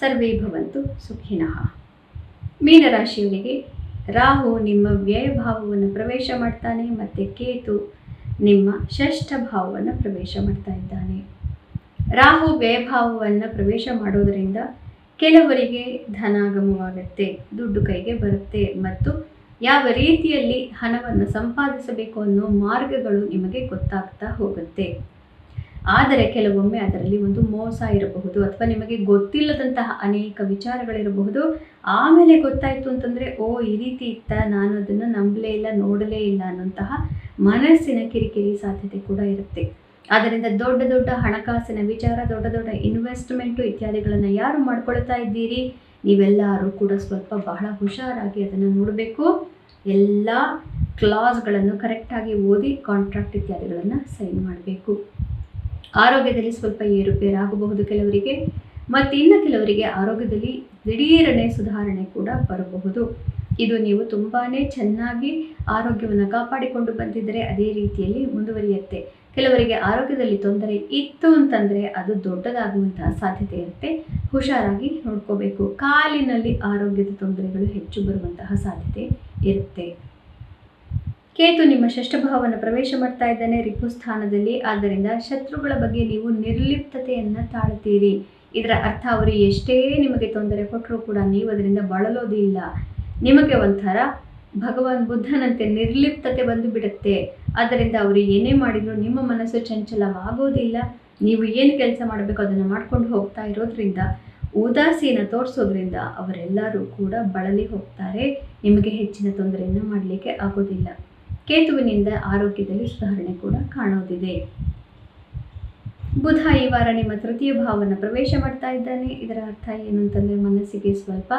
ಸರ್ವೇ ಭವಂತು ಸುಖಿನಃ. ಮೀನರಾಶಿಯವರಿಗೆ ರಾಹು ನಿಮ್ಮ ವ್ಯಯ ಭಾವವನ್ನು ಪ್ರವೇಶ ಮಾಡ್ತಾನೆ ಮತ್ತು ಕೇತು ನಿಮ್ಮ ಷಷ್ಠ ಭಾವವನ್ನು ಪ್ರವೇಶ ಮಾಡ್ತಾ ಇದ್ದಾನೆ. ರಾಹು ವ್ಯಯಭಾವವನ್ನು ಪ್ರವೇಶ ಮಾಡೋದರಿಂದ ಕೆಲವರಿಗೆ ಧನಾಗಮವಾಗುತ್ತೆ, ದುಡ್ಡು ಕೈಗೆ ಬರುತ್ತೆ ಮತ್ತು ಯಾವ ರೀತಿಯಲ್ಲಿ ಹಣವನ್ನು ಸಂಪಾದಿಸಬೇಕು ಅನ್ನೋ ಮಾರ್ಗಗಳು ನಿಮಗೆ ಗೊತ್ತಾಗ್ತಾ ಹೋಗುತ್ತೆ. ಆದರೆ ಕೆಲವೊಮ್ಮೆ ಅದರಲ್ಲಿ ಒಂದು ಮೋಸ ಇರಬಹುದು ಅಥವಾ ನಿಮಗೆ ಗೊತ್ತಿಲ್ಲದಂತಹ ಅನೇಕ ವಿಚಾರಗಳಿರಬಹುದು. ಆಮೇಲೆ ಗೊತ್ತಾಯಿತು ಅಂತಂದರೆ, ಓ, ಈ ರೀತಿ ಇತ್ತ, ನಾನು ಅದನ್ನು ನಂಬಲೇ ಇಲ್ಲ, ನೋಡಲೇ ಇಲ್ಲ ಅನ್ನೋಂತಹ ಮನಸ್ಸಿನ ಕಿರಿಕಿರಿ ಸಾಧ್ಯತೆ ಕೂಡ ಇರುತ್ತೆ. ಆದ್ದರಿಂದ ದೊಡ್ಡ ದೊಡ್ಡ ಹಣಕಾಸಿನ ವಿಚಾರ, ದೊಡ್ಡ ದೊಡ್ಡ ಇನ್ವೆಸ್ಟ್ಮೆಂಟು ಇತ್ಯಾದಿಗಳನ್ನು ಯಾರು ಮಾಡ್ಕೊಳ್ತಾ ಇದ್ದೀರಿ? ನೀವೆಲ್ಲರೂ ಕೂಡ ಸ್ವಲ್ಪ ಬಹಳ ಹುಷಾರಾಗಿ ಅದನ್ನು ನೋಡಬೇಕು. ಎಲ್ಲ ಕ್ಲಾಸ್ಗಳನ್ನು ಕರೆಕ್ಟಾಗಿ ಓದಿ ಕಾಂಟ್ರಾಕ್ಟ್ ಇತ್ಯಾದಿಗಳನ್ನು ಸೈನ್ ಮಾಡಬೇಕು. ಆರೋಗ್ಯದಲ್ಲಿ ಸ್ವಲ್ಪ ಏರುಪೇರಾಗಬಹುದು ಕೆಲವರಿಗೆ, ಮತ್ತು ಇನ್ನು ಕೆಲವರಿಗೆ ಆರೋಗ್ಯದಲ್ಲಿ ದಿಢೀರನೆ ಸುಧಾರಣೆ ಕೂಡ ಬರಬಹುದು. ಇದು ನೀವು ತುಂಬಾ ಚೆನ್ನಾಗಿ ಆರೋಗ್ಯವನ್ನು ಕಾಪಾಡಿಕೊಂಡು ಬಂದಿದ್ದರೆ ಅದೇ ರೀತಿಯಲ್ಲಿ ಮುಂದುವರಿಯುತ್ತೆ. ಕೆಲವರಿಗೆ ಆರೋಗ್ಯದಲ್ಲಿ ತೊಂದರೆ ಇತ್ತು ಅಂತಂದರೆ ಅದು ದೊಡ್ಡದಾಗುವಂತಹ ಸಾಧ್ಯತೆ ಇರುತ್ತೆ. ಹುಷಾರಾಗಿ ನೋಡ್ಕೋಬೇಕು. ಕಾಲಿನಲ್ಲಿ ಆರೋಗ್ಯದ ತೊಂದರೆಗಳು ಹೆಚ್ಚು ಬರುವಂತಹ ಸಾಧ್ಯತೆ ಇರುತ್ತೆ. ಕೇತು ನಿಮ್ಮ ಷಷ್ಠಭಾವವನ್ನು ಪ್ರವೇಶ ಮಾಡ್ತಾ ಇದ್ದಾನೆ ರಿಪು ಸ್ಥಾನದಲ್ಲಿ. ಆದ್ದರಿಂದ ಶತ್ರುಗಳ ಬಗ್ಗೆ ನೀವು ನಿರ್ಲಿಪ್ತತೆಯನ್ನು ತಾಳ್ತೀರಿ ಇದರ ಅರ್ಥ ಅವರು ಎಷ್ಟೇ ನಿಮಗೆ ತೊಂದರೆ ಕೊಟ್ಟರೂ ಕೂಡ ನೀವು ಅದರಿಂದ ಬಳಲೋದಿಲ್ಲ ನಿಮಗೆ ಒಂಥರ ಭಗವಾನ್ ಬುದ್ಧನಂತೆ ನಿರ್ಲಿಪ್ತತೆ ಬಂದು ಬಿಡುತ್ತೆ. ಆದ್ದರಿಂದ ಅವರು ಏನೇ ಮಾಡಿದರೂ ನಿಮ್ಮ ಮನಸ್ಸು ಚಂಚಲವಾಗೋದಿಲ್ಲ. ನೀವು ಏನು ಕೆಲಸ ಮಾಡಬೇಕು ಅದನ್ನು ಮಾಡ್ಕೊಂಡು ಹೋಗ್ತಾ ಇರೋದ್ರಿಂದ, ಉದಾಸೀನ ತೋರಿಸೋದ್ರಿಂದ ಅವರೆಲ್ಲರೂ ಕೂಡ ಬಳಲಿ ಹೋಗ್ತಾರೆ. ನಿಮಗೆ ಹೆಚ್ಚಿನ ತೊಂದರೆಯನ್ನು ಮಾಡಲಿಕ್ಕೆ ಆಗೋದಿಲ್ಲ. ಕೇತುವಿನಿಂದ ಆರೋಗ್ಯದಲ್ಲಿ ಸುಧಾರಣೆ ಕೂಡ ಕಾಣೋದಿದೆ. ಬುಧ ಈ ವಾರ ನಿಮ್ಮ ತೃತೀಯ ಭಾವನ ಪ್ರವೇಶ ಮಾಡ್ತಾ ಇದ್ದಾನೆ. ಇದರ ಅರ್ಥ ಏನು ಅಂತಂದರೆ ಮನಸ್ಸಿಗೆ ಸ್ವಲ್ಪ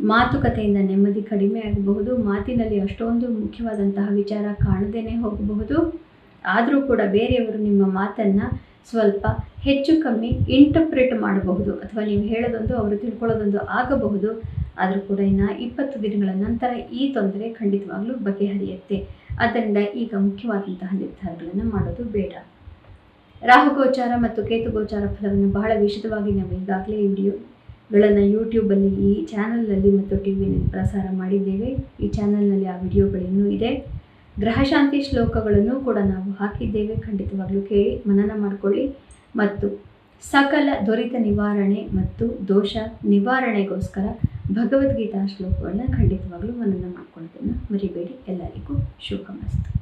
ಮಾತುಕತೆಯಿಂದ ನೆಮ್ಮದಿ ಕಡಿಮೆ ಆಗಬಹುದು. ಮಾತಿನಲ್ಲಿ ಅಷ್ಟೊಂದು ಮುಖ್ಯವಾದಂತಹ ವಿಚಾರ ಕಾಣದೇನೆ ಹೋಗಬಹುದು. ಆದರೂ ಕೂಡ ಬೇರೆಯವರು ನಿಮ್ಮ ಮಾತನ್ನು ಸ್ವಲ್ಪ ಹೆಚ್ಚು ಕಮ್ಮಿ ಇಂಟರ್ಪ್ರಿಟ್ ಮಾಡಬಹುದು. ಅಥವಾ ನೀವು ಹೇಳೋದೊಂದು, ಅವರು ತಿಳ್ಕೊಳ್ಳೋದೊಂದು ಆಗಬಹುದು. ಆದರೂ ಕೂಡ ಇನ್ನು ಇಪ್ಪತ್ತು ದಿನಗಳ ನಂತರ ಈ ತೊಂದರೆ ಖಂಡಿತವಾಗ್ಲೂ ಬಗೆಹರಿಯುತ್ತೆ. ಆದ್ದರಿಂದ ಈಗ ಮುಖ್ಯವಾದಂತಹ ನಿರ್ಧಾರಗಳನ್ನು ಮಾಡೋದು ಬೇಡ. ರಾಹುಗೋಚಾರ ಮತ್ತು ಕೇತುಗೋಚಾರ ಫಲವನ್ನು ಬಹಳ ವಿಶದವಾಗಿ ನಾವು ಈಗಾಗಲೇ ವಿಡಿಯೋಗಳನ್ನು ಯೂಟ್ಯೂಬಲ್ಲಿ ಈ ಚಾನಲ್ನಲ್ಲಿ ಮತ್ತು ಟಿ ವಿನಲ್ಲಿ ಪ್ರಸಾರ ಮಾಡಿದ್ದೇವೆ. ಈ ಚಾನಲ್ನಲ್ಲಿ ಆ ವಿಡಿಯೋಗಳಿನ್ನೂ ಇದೆ. ಗ್ರಹಶಾಂತಿ ಶ್ಲೋಕಗಳನ್ನು ಕೂಡ ನಾವು ಹಾಕಿದ್ದೇವೆ. ಖಂಡಿತವಾಗ್ಲೂ ಕೇಳಿ, ಮನನ ಮಾಡಿಕೊಳ್ಳಿ. ಮತ್ತು ಸಕಲ ದೊರೆತ ನಿವಾರಣೆ ಮತ್ತು ದೋಷ ನಿವಾರಣೆಗೋಸ್ಕರ ಭಗವದ್ಗೀತಾ ಶ್ಲೋಕವನ್ನು ಖಂಡಿತವಾಗ್ಲೂ ಮನನ ಮಾಡ್ಕೊಳ್ಳೋದನ್ನು ಮರಿಬೇಡಿ. ಎಲ್ಲರಿಗೂ ಶುಭಮಸ್ತು